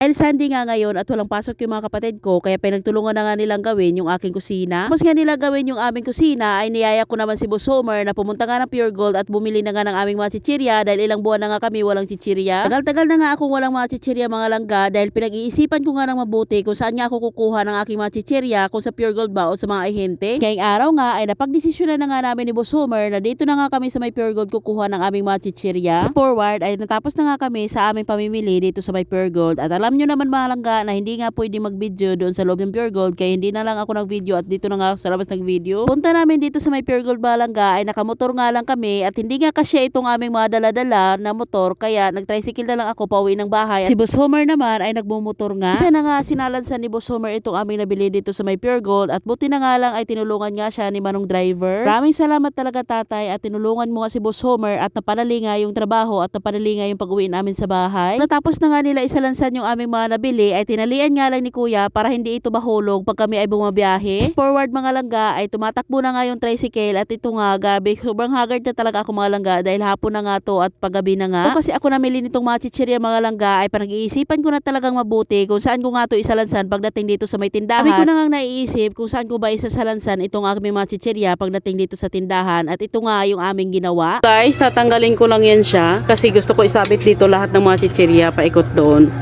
Dahil Sunday nga ngayon at walang pasok yung mga kapatid ko, kaya pinagtulungan na nga nilang gawin yung aking kusina. Tapos nga nila gawin yung aming kusina, ay niyaya ko naman si Boss Homer na pumunta nga ng Pure Gold at bumili na nga ng aming mga chichirya dahil ilang buwan na nga kami walang chichirya. Tagal-tagal na nga akong walang mga chichirya mga langga dahil pinag-iisipan ko nga ng mabuti kung saan nga ako kukuha ng aking mga chichirya kung sa Pure Gold ba o sa mga ahente. Kaya araw nga ay napagdesisyonan na nga namin ni Boss Homer na dito na nga kami sa may Pure Gold kukuha ng aming mga chichirya. Forward ay natapos na nga kami sa aming pamimili dito sa may Pure Gold at alam nyo naman mga langga na hindi nga pwede mag-video doon sa loob ng Pure Gold kaya hindi na lang ako nag-video at dito na nga ako sa labas nag-video. Punta namin dito sa may Pure Gold Balanga ay nakamotor nga lang kami at hindi nga kasya itong aming mga dala-dala na motor kaya nag-tricycle na lang ako pauwi ng bahay. Si Boss Homer naman ay nagmumotor nga. Isa na nga sinalansan ni Boss Homer itong aming nabili dito sa may Pure Gold at buti na nga lang ay tinulungan nga siya ni Manong Driver. Maraming salamat talaga tatay at tinulungan mo nga si Boss Homer at napadali nga yung trabaho at napadali nga yung pag-uwi namin sa bahay. Natapos na nga nila isalansan yung aming mga nabili ay tinalian nga lang ni Kuya para hindi ito mahulog pag kami ay bumabiyahe. Forward mga langga ay tumatakbo na nga yung tricycle at ito nga gabi sobrang haggard na talaga ako mga langga dahil hapon na nga to at paggabi na nga. O kasi ako namili nitong mga chichirya mga langga ay panag-iisipan ko na talagang mabuti kung saan ko nga to isalansan pagdating dito sa may tindahan. Sabi ko na nga naiisip kung saan ko ba isasalansan itong aming mga chichirya pagdating dito sa tindahan at ito nga yung aming ginawa. Guys, tatanggalin ko lang yan siya kasi gusto ko isabit dito lahat ng mga chichirya paikot doon.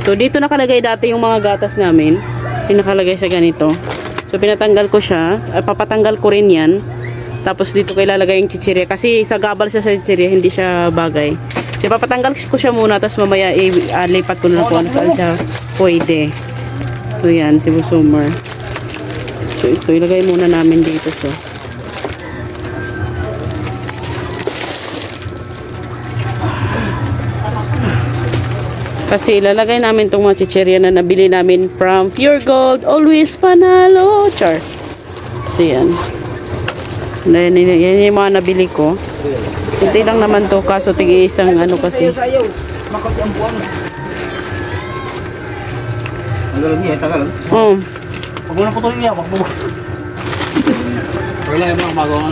So dito nakalagay dati yung mga gatas namin. Yung nakalagay sa ganito. So pinatanggal ko siya. Ay, papatanggal ko rin yan. Tapos dito ko ilalagay yung chichirya. Kasi sa gabal siya sa chichirya, hindi siya bagay. So papatanggal ko siya muna. Tapos mamaya ilipat ko na kung saan siya pwede. So yan, si Busumer. So ito, ilagay muna namin dito. So. Kasi ilalagay namin itong mga chicherya na nabili namin from Pure Gold. Always panalo. Char. So yan. Yan, yan, yan yung mga nabili ko. Hindi lang naman to kaso tigi isang ano kasi. Galon niya, tagal. Oh. Huwag mo na putulin niya, huwag mo buksan. Wala yung mga magawa.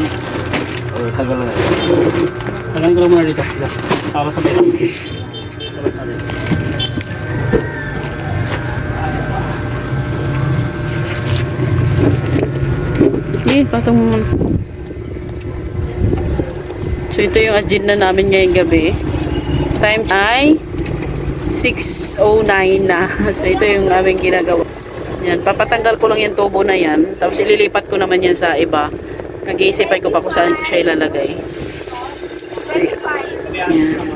Oh, tagal na. Tagal ko lang muna dito. Para sa may Para sa dito. Sige, patong mo muna. So, ito yung agenda namin ngayong gabi. Time ay 6.09 na. So, ito yung aming ginagawa. Yan, papatanggal ko lang yung tubo na yan. Tapos, ililipat ko naman yan sa iba. Nag-iisipan ko pa kung saan ko siya ilalagay. So, yan.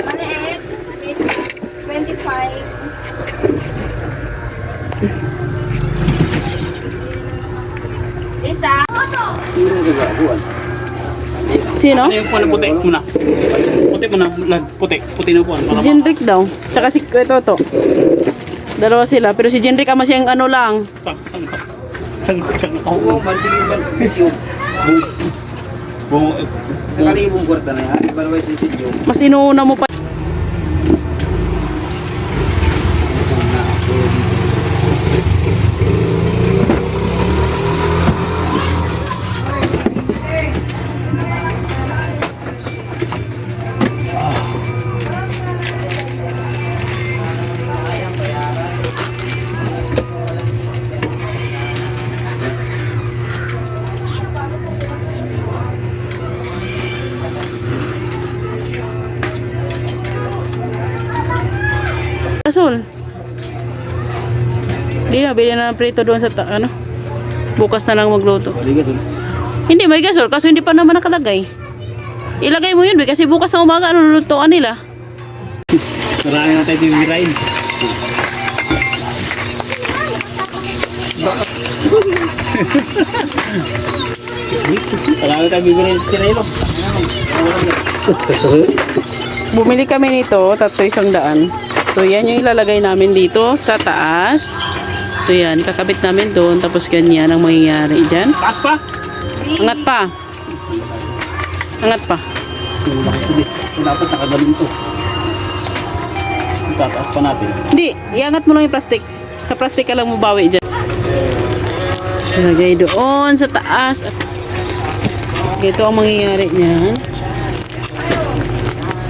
Maliit. 25. Isa. Sino? Ano yung puwan puti muna? Puti muna, lag, puti. Puti na puwan. Para ma- Jinrik daw. Tsaka si ito to. Dalawa sila. Pero si Jinrik ama siyang ano lang. Sang, sang, sang, sang, Oo, man, sige man. Kasi yung Bungo, sa kalibong kwarta na yan, iba naman yung sinyo. Mas inuuna mo pa. Gasol. Hindi na, bilhin na ng prito doon sa, ta- ano, bukas na lang magluto. Ligas, oh. Hindi, may gasol, kaso hindi pa naman nakalagay. Ilagay mo yun, be, kasi bukas na umaga, ano lulutuan nila? Marami na tayo bibirain. Marami na tayo bibirain. Kirelo. Bumili kami nito, tatlo isang daan. So, yan yung ilalagay namin dito sa taas. So, yan, kakabit namin doon, tapos ganyan ang mangyayari dyan. Taas pa? Angat pa. Angat pa. Dapat nakagaling to. Tataas pa natin. Hindi, iangat mo lang yung plastic. Sa plastic ka lang mabawi dyan. Ilagay doon sa taas. Ito ang mangyayari niyan.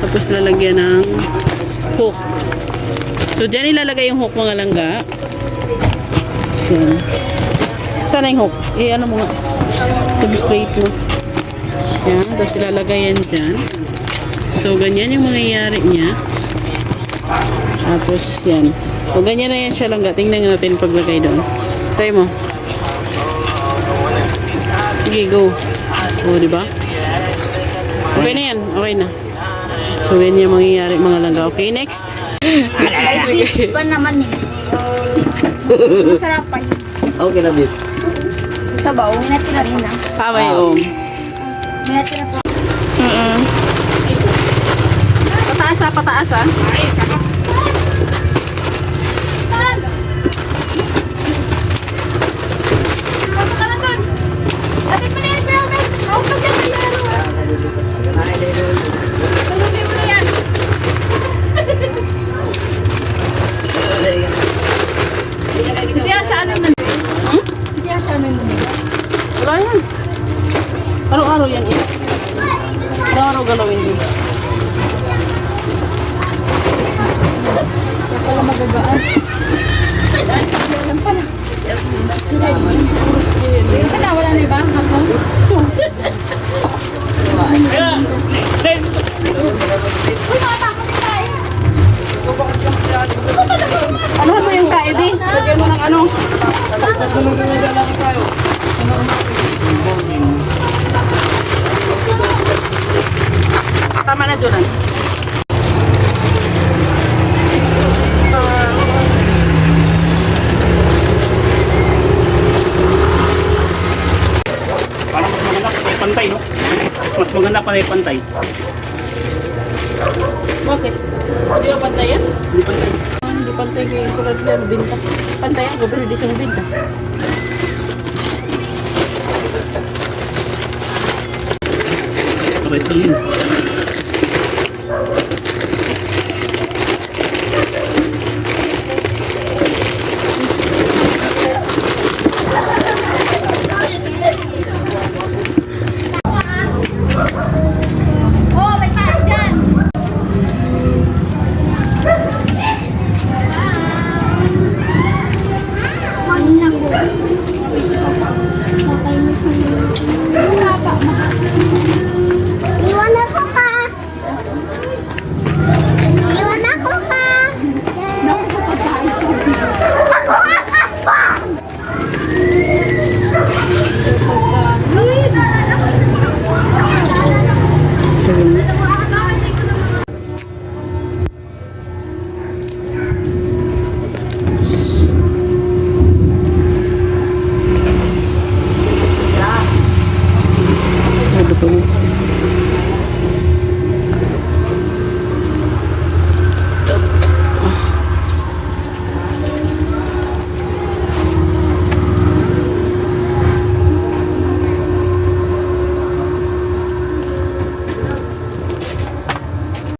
Tapos lalagyan ng hook. So, dyan ilalagay yung hook mga langga. Yan. Sana yung hook? Eh, ano mo nga? Ito straight mo. Yan. Tapos ilalagay yan dyan. So, ganyan yung mangyayari niya. Tapos, yan. O, ganyan na yan siya langga. Tingnan natin paglagay doon. Try mo. Sige, go. O, di ba? Okay na yan. Okay na. So, yan yung mangyayari mga langga. Okay, next. Beef pa naman eh. Masarap pa yun. Okay na, babe. Sabaw, may natira rin na. Tama yung. May natira pa. Uh-uh. Pataas ah, pataas ah. Ate, pa na yan, Bel. Ako pa dyan, may laro, ah. Tulungin mo na yan. Hindi ah, siya ano yun. Hmm? Hindi siya ano yun. Wala yan. Araw-araw yan eh. Araw-araw galawin din. Wala magagaan. Kasi na, wala na iba? Ako? Sen! Uy, mga tao kasi tayo. Ano mo yung kaedi? Lagyan mo ng ano? Tama na, Jonan. Parang mas maganda pa pantay, no? Mas maganda pa pantay. Bakit? Hindi ba pantay yan? Hindi pantay. Hindi pantay kayo tulad yan, binta. Pantay ang gobyerno, hindi siya binta. Ito yun.